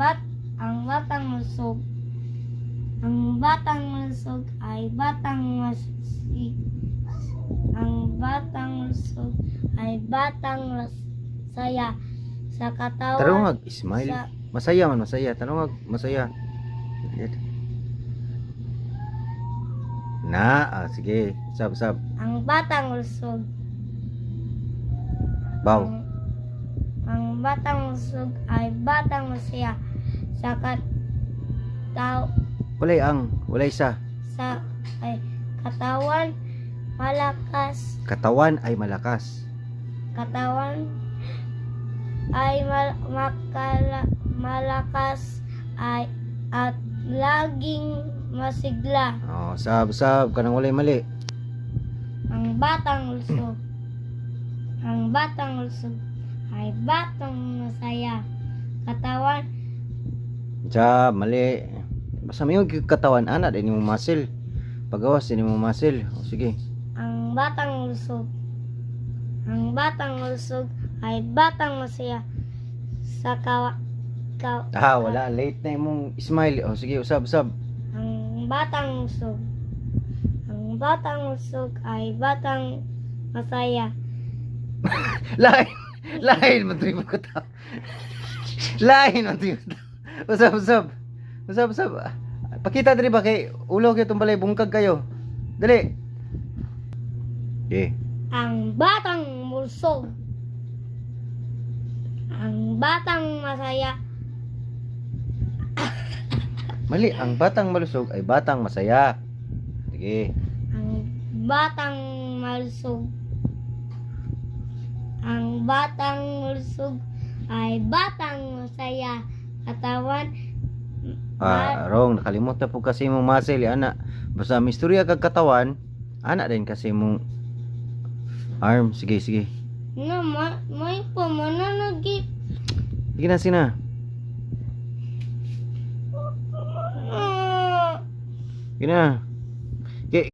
bat ang batang lusog ang batang lusog ay batang masi ang batang lusog ay batang saya sa katawan Tarungag, smile. sa, Masaya man, masaya. Tarungag, masaya. Na, ah, sige. Sab, sab. ang batang lusog Baw. ang, ang batang lusog ay batang masaya sa kataw Walay ang, walay sa. sa ay katawan malakas Katawan ay malakas. katawan ay mal- makala, malakas ay at laging masigla Oh, sab, sab. Kanang walay mali. ang batang lusog ang batang lusog ay batang masaya katawan Sab, mali. Basta may yung katawan, ana, din mo muscle. Pagawas, din mo muscle. O, sige. ang batang lusog ang batang lusog ay batang masaya sa kawa ka, Ah, wala. Late na yung smile. O, sige, usab, usab. ang batang lusog ang batang lusog ay batang masaya Lain. Lain, matribo ko ta. Lain, matribo ko ta. Usab, usab. Usab, usab. Pakita dali ba kay ulo kayo itong balay bungkag kayo. Dali. Okay. ang batang lusog ang batang masaya Mali, ang batang malusog ay batang masaya. Sige. ang batang malusog ang batang malusog ay batang masaya katawan Ah, wrong. Nakalimutan po kasi mong muscle, ana. Basta may istorya kag katawan, ana din kasi mong arm. Sige, sige. na ma, may pamananagip Sige na, sige na. Ah. Sige na. Okay.